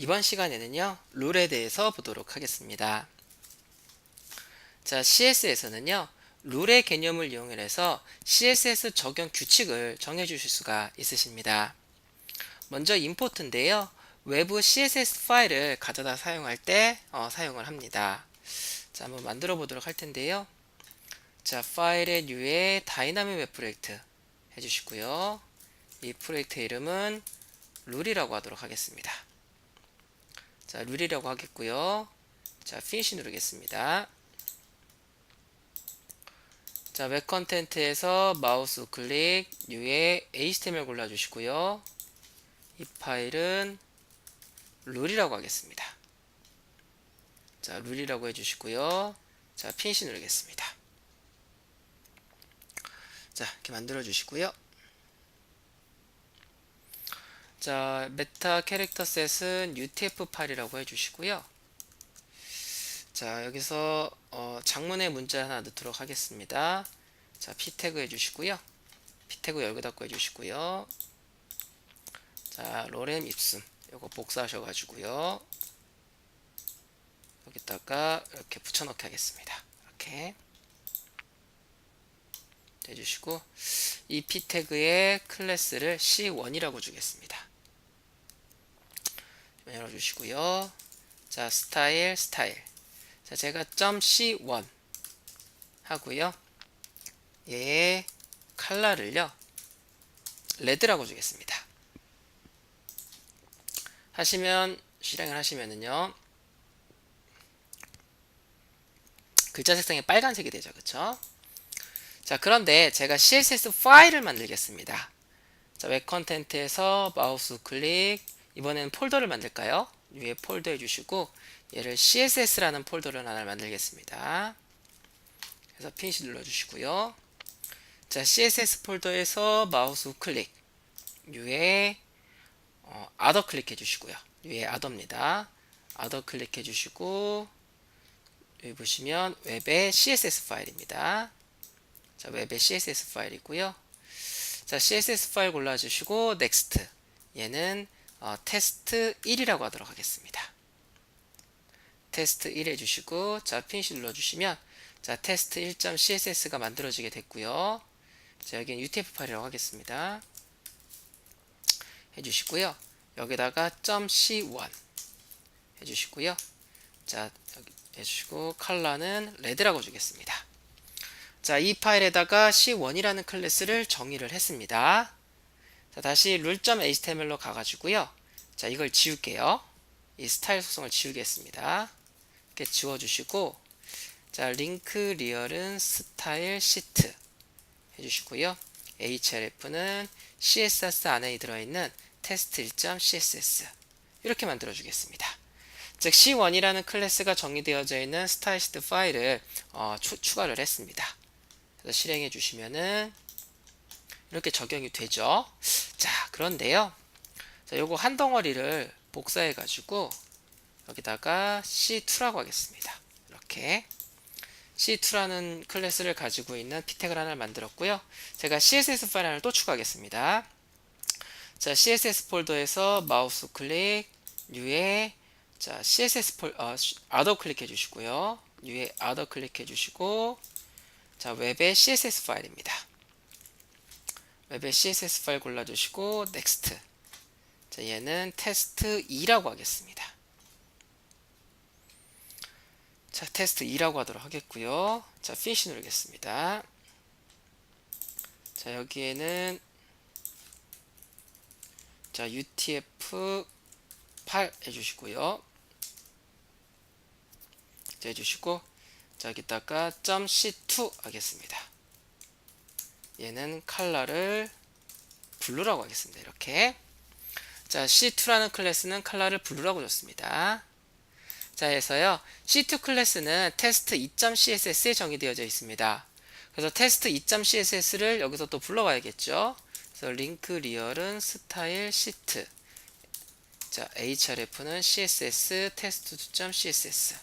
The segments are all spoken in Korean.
이번 시간에는요, 룰에 대해서 보도록 하겠습니다. 자, CS에서는요, 룰의 개념을 이용해서 CSS 적용 규칙을 정해 주실 수가 있으십니다. 먼저 임포트인데요. 외부 CSS 파일을 가져다 사용할 때 어, 사용을 합니다. 자, 한번 만들어 보도록 할 텐데요. 자, 파일의 뉴에 다이나믹 웹 프로젝트 해주시고요. 이 프로젝트 이름은 룰이라고 하도록 하겠습니다. 자, 룰이라고 하겠고요. 자, 피니시 누르겠습니다. 자, 웹 컨텐트에서 마우스 클릭, 뉴에 HTML 골라주시고요. 이 파일은 룰이라고 하겠습니다. 자, 룰이라고 해주시고요. 자, 피니시 누르겠습니다. 자, 이렇게 만들어 주시고요. 자, 메타 캐릭터 셋은 UTF 파일이라고 해주시고요. 자, 여기서 어, 장문의 문자 하나 넣도록 하겠습니다. 자, p 태그 해주시고요. p 태그 열고 닫고 해주시고요. 자, 로렘 입순 요거 복사하셔가지고요. 여기다가 이렇게 붙여넣기 하겠습니다. 이렇게 해주시고 이 p 태그의 클래스를 C1이라고 주겠습니다. 열어주시고요. 자, 스타일, 스타일. 자, 제가 .c1 하고요. 얘의 컬러를요. 레드라고 주겠습니다. 하시면 실행을 하시면은요. 글자 색상이 빨간색이 되죠. 그쵸? 자, 그런데 제가 CSS 파일을 만들겠습니다. 자, 웹 컨텐트에서 마우스 클릭 이번에는 폴더를 만들까요? 위에 폴더 해주시고 얘를 CSS라는 폴더를 하나 만들겠습니다. 그래서 피니시 눌러주시고요. 자, CSS 폴더에서 마우스 클릭 위에 어, 아더 클릭해 주시고요. 위에 아더입니다. 아더 클릭해 주시고 여기 보시면 웹의 CSS 파일입니다. 자, 웹의 CSS 파일이고요. 자, CSS 파일 골라주시고 넥스트 얘는 어, 테스트 1이라고 하도록 하겠습니다. 테스트 1 해주시고 자 피니시 눌러주시면 자 테스트 1.css가 만들어지게 됐고요. 자 여기는 utf 파일이라고 하겠습니다. 해주시고요. 여기다가 .c1 해주시고요. 자 여기 해주시고 컬러는 레드라고 주겠습니다. 자 이 파일에다가 c1이라는 클래스를 정의를 했습니다. 자, 다시 룰.html로 가가지고요. 자, 이걸 지울게요. 이 스타일 속성을 지우겠습니다. 이렇게 지워주시고, 자, 링크 리얼은 스타일 시트 해주시고요. href는 css 안에 들어있는 테스트 1.css 이렇게 만들어 주겠습니다. 즉 c1이라는 클래스가 정의되어져 있는 스타일 시트 파일을 어, 추, 추가를 했습니다. 그래서 실행해 주시면은 이렇게 적용이 되죠. 자, 그런데요. 자, 요거 한 덩어리를 복사해 가지고 여기다가 C2라고 하겠습니다. 이렇게 C2라는 클래스를 가지고 있는 피텍을 하나를 만들었고요. 제가 CSS 파일 하나를 또 추가하겠습니다. 자, CSS 폴더에서 마우스 클릭, 뉴에 자, CSS 폴 어, 아더 클릭해 주시고요. 뉴에 아더 클릭해 주시고 자, 웹의 CSS 파일입니다. 웹의 CSS 파일 골라주시고 넥스트 자 얘는 테스트 2라고 하겠습니다. 자 테스트 2라고 하도록 하겠고요. 자 피니시 누르겠습니다. 자 여기에는 자 utf 8 해주시고요. 자 해주시고 자 여기다가 .c2 하겠습니다 얘는 컬러를 블루라고 하겠습니다. 이렇게 자 C2라는 클래스는 컬러를 블루라고 줬습니다. 자 해서요 C2 클래스는 테스트 2.css에 정의되어져 있습니다. 그래서 테스트 2.css를 여기서 또 불러와야겠죠. 그래서 링크 리얼은 스타일 시트 자 href는 css 테스트 2.css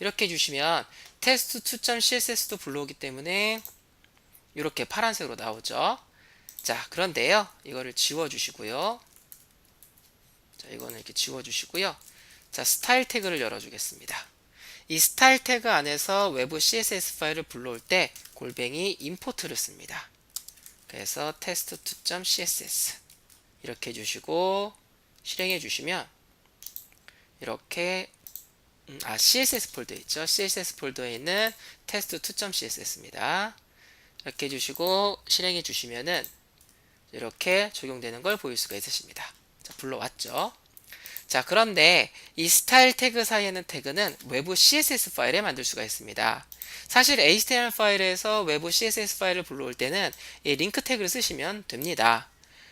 이렇게 주시면 테스트 2.css도 불러오기 때문에 이렇게 파란색으로 나오죠. 자, 그런데요. 이거를 지워 주시고요. 자, 이거는 이렇게 지워주시고요. 자, 스타일 태그를 열어주겠습니다. 이 스타일 태그 안에서 외부 CSS 파일을 불러올 때 골뱅이 임포트를 씁니다. 그래서 test2.css 이렇게 해주시고 실행해 주시면 이렇게 음, 아 CSS 폴더 있죠. CSS 폴더에 있는 test2.css입니다. 이렇게 해주시고 실행해 주시면은 이렇게 적용되는 걸 보일 수가 있으십니다. 자, 불러왔죠. 자, 그런데 이 스타일 태그 사이에 는 태그는 외부 CSS 파일에 만들 수가 있습니다. 사실 HTML 파일에서 외부 CSS 파일을 불러올 때는 이 링크 태그를 쓰시면 됩니다.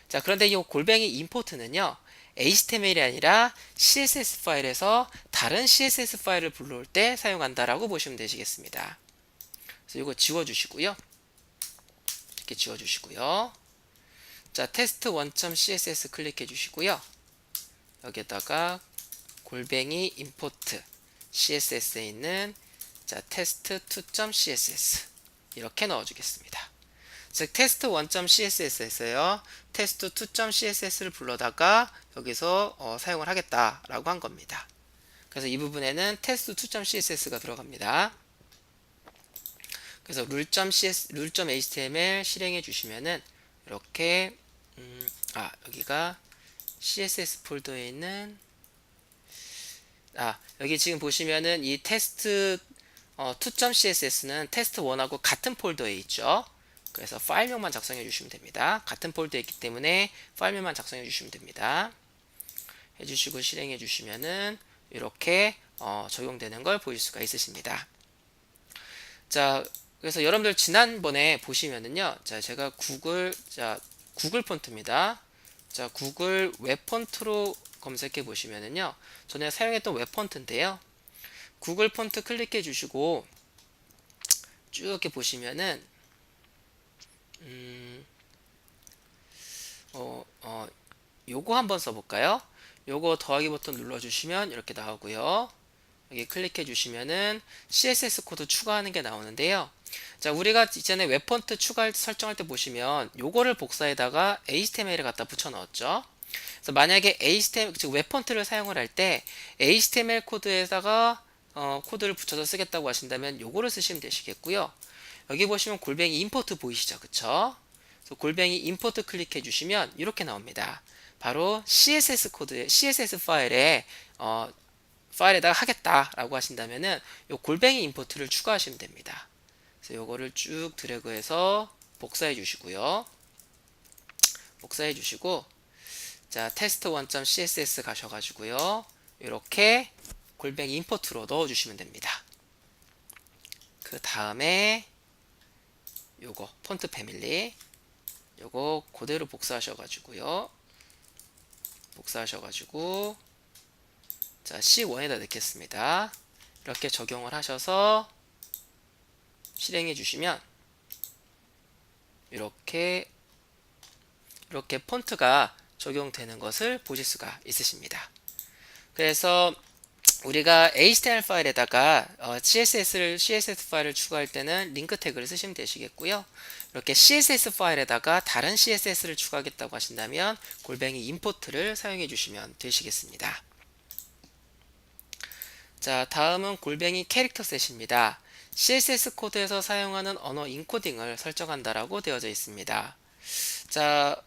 자, 그런데 이 골뱅이 임포트는요. HTML이 아니라 CSS 파일에서 다른 CSS 파일을 불러올 때 사용한다라고 보시면 되시겠습니다. 그래서 이거 지워주시고요. 이렇게 지워 주시고요. 자, 테스트 1.css 클릭해 주시고요. 여기에다가 골뱅이 임포트 css에 있는 자, 테스트 2.css 이렇게 넣어 주겠습니다. 즉 테스트 1.css에서요. 테스트 2.css를 불러다가 여기서 어, 사용을 하겠다라고 한 겁니다. 그래서 이 부분에는 테스트 2.css가 들어갑니다. 그래서 룰.cs, 룰.html 실행해 주시면은 이렇게 음, 아 여기가 css 폴더에 있는 아 여기 지금 보시면은 이 테스트 어, 2.css는 테스트 1하고 같은 폴더에 있죠. 그래서 파일명만 작성해 주시면 됩니다. 같은 폴더에 있기 때문에 파일명만 작성해 주시면 됩니다. 해주시고 실행해 주시면은 이렇게 어, 적용되는 걸 보일 수가 있으십니다. 자, 그래서 여러분들 지난번에 보시면은요, 자, 제가 구글, 자, 구글 폰트입니다. 자, 구글 웹 폰트로 검색해 보시면은요, 전에 사용했던 웹 폰트인데요. 구글 폰트 클릭해 주시고 쭉 이렇게 보시면은 음, 어, 어, 요거 한번 써볼까요? 요거 더하기 버튼 눌러주시면 이렇게 나오고요. 여기 클릭해 주시면은 CSS 코드 추가하는 게 나오는데요. 자, 우리가 이전에 웹폰트 추가 설정할 때 보시면 요거를 복사에다가 HTML을 갖다 붙여 넣었죠. 그래서 만약에 HTML 즉 웹폰트를 사용을 할 때 HTML 코드에다가 어, 코드를 붙여서 쓰겠다고 하신다면 요거를 쓰시면 되시겠고요. 여기 보시면 골뱅이 임포트 보이시죠? 그쵸? 그래서 골뱅이 임포트 클릭해 주시면 이렇게 나옵니다. 바로 CSS 코드, CSS 파일에 어, 파일에다가 하겠다라고 하신다면은 요 골뱅이 임포트를 추가하시면 됩니다. 그래서 요거를 쭉 드래그해서 복사해 주시고요. 복사해 주시고 자 테스트 1.css 가셔가지고요. 이렇게 골뱅이 임포트로 넣어주시면 됩니다. 그 다음에 요거 폰트 패밀리 요거 그대로 복사하셔가지고요. 복사하셔가지고 자 C1에다 넣겠습니다. 이렇게 적용을 하셔서 실행해 주시면 이렇게 이렇게 폰트가 적용되는 것을 보실 수가 있으십니다. 그래서 우리가 HTML 파일에다가 어, CSS를 CSS 파일을 추가할 때는 링크 태그를 쓰시면 되시겠고요. 이렇게 CSS 파일에다가 다른 CSS를 추가하겠다고 하신다면 골뱅이 임포트를 사용해 주시면 되시겠습니다. 자, 다음은 골뱅이 캐릭터 셋입니다. CSS 코드에서 사용하는 언어 인코딩을 설정한다라고 되어져 있습니다. 자,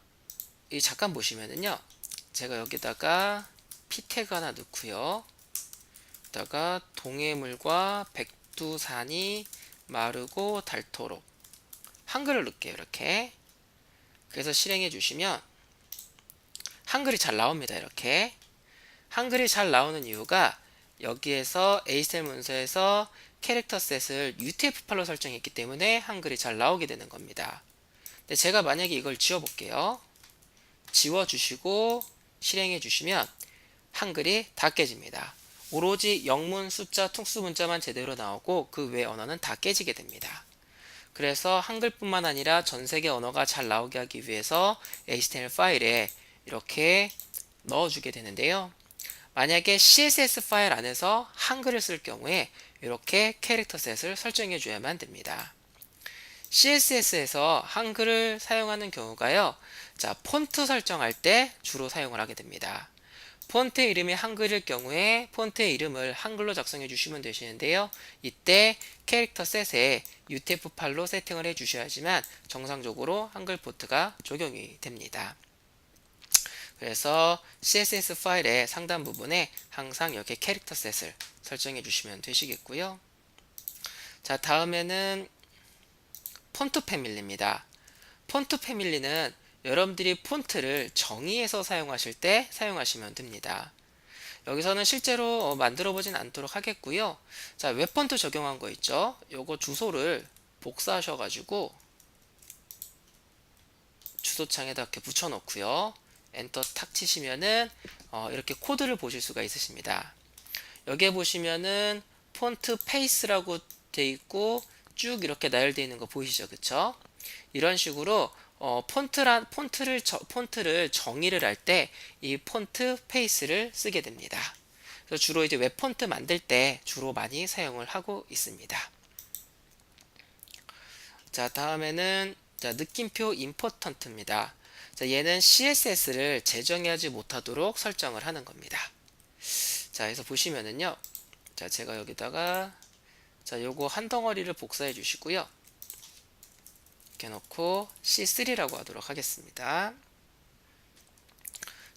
이 잠깐 보시면은요. 제가 여기다가 p 태그 하나 넣고요. 여기다가 동해물과 백두산이 마르고 닳도록 한글을 넣을게요. 이렇게. 그래서 실행해 주시면 한글이 잘 나옵니다. 이렇게. 한글이 잘 나오는 이유가 여기에서 HTML 문서에서 캐릭터 셋을 UTF-8로 설정했기 때문에 한글이 잘 나오게 되는 겁니다. 근데 제가 만약에 이걸 지워볼게요. 지워주시고 실행해 주시면 한글이 다 깨집니다. 오로지 영문, 숫자, 퉁수 문자만 제대로 나오고 그 외 언어는 다 깨지게 됩니다. 그래서 한글뿐만 아니라 전 세계 언어가 잘 나오게 하기 위해서 HTML 파일에 이렇게 넣어주게 되는데요. 만약에 CSS 파일 안에서 한글을 쓸 경우에 이렇게 캐릭터 셋을 설정해 줘야만 됩니다. CSS에서 한글을 사용하는 경우가요. 자, 폰트 설정할 때 주로 사용을 하게 됩니다. 폰트 이름이 한글일 경우에 폰트의 이름을 한글로 작성해 주시면 되시는데요. 이때 캐릭터 셋에 UTF-8로 세팅을 해 주셔야지만 정상적으로 한글 폰트가 적용이 됩니다. 그래서 CSS 파일의 상단 부분에 항상 이렇게 캐릭터 셋을 설정해 주시면 되시겠고요. 자, 다음에는 폰트 패밀리입니다. 폰트 패밀리는 여러분들이 폰트를 정의해서 사용하실 때 사용하시면 됩니다. 여기서는 실제로 어, 만들어 보진 않도록 하겠고요. 자, 웹폰트 적용한 거 있죠? 요거 주소를 복사하셔 가지고 주소창에다 이렇게 붙여 놓고요. 엔터 탁 치시면은 어, 이렇게 코드를 보실 수가 있으십니다. 여기에 보시면은 폰트 페이스라고 돼 있고 쭉 이렇게 나열되어 있는 거 보이시죠? 그쵸? 이런 식으로 어, 폰트란 폰트를 저, 폰트를 정의를 할 때 이 폰트 페이스를 쓰게 됩니다. 그래서 주로 이제 웹 폰트 만들 때 주로 많이 사용을 하고 있습니다. 자, 다음에는 자, 느낌표 임포턴트입니다. 자, 얘는 CSS를 재정하지 못하도록 설정을 하는 겁니다. 자, 그래서 보시면은요. 자, 제가 여기다가 자, 요거 한 덩어리를 복사해 주시고요. 이렇게 놓고 C3라고 하도록 하겠습니다.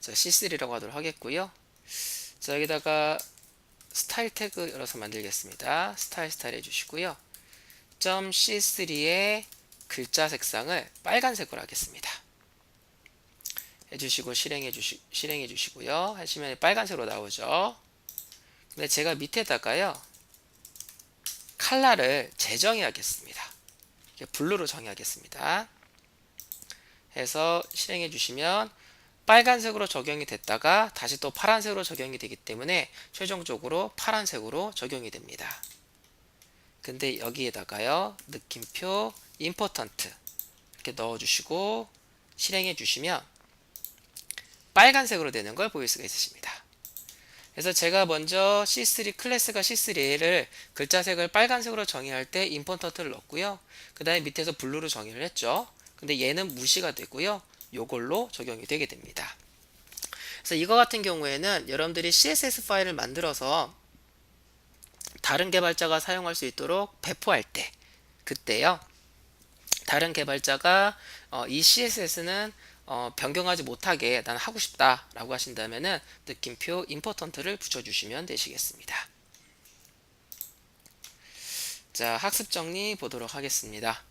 자, C3라고 하도록 하겠고요. 자, 여기다가 스타일 태그 열어서 만들겠습니다. 스타일 스타일 해주시고요. .c3의 글자 색상을 빨간색으로 하겠습니다. 해주시고 실행해 주시 실행해 주시고요. 하시면 빨간색으로 나오죠. 근데 제가 밑에다가요 칼라를 재정해야겠습니다. 블루로 정의하겠습니다. 해서 실행해 주시면 빨간색으로 적용이 됐다가 다시 또 파란색으로 적용이 되기 때문에 최종적으로 파란색으로 적용이 됩니다. 근데 여기에다가요 느낌표 임포턴트 이렇게 넣어주시고 실행해 주시면 빨간색으로 되는 걸 보일 수가 있으십니다. 그래서 제가 먼저 C3 클래스가 C3를 글자색을 빨간색으로 정의할 때 임포턴트를 넣었고요. 그 다음에 밑에서 블루로 정의를 했죠. 근데 얘는 무시가 되고요. 요걸로 적용이 되게 됩니다. 그래서 이거 같은 경우에는 여러분들이 CSS 파일을 만들어서 다른 개발자가 사용할 수 있도록 배포할 때 그때요. 다른 개발자가 어, 이 CSS는 어, 변경하지 못하게 난 하고 싶다 라고 하신다면은 느낌표 임포턴트를 붙여주시면 되시겠습니다. 자 학습 정리 보도록 하겠습니다.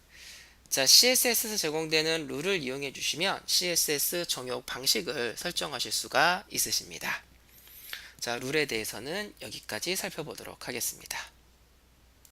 자 CSS에서 제공되는 룰을 이용해 주시면 CSS 정욕 방식을 설정하실 수가 있으십니다. 자 룰에 대해서는 여기까지 살펴보도록 하겠습니다.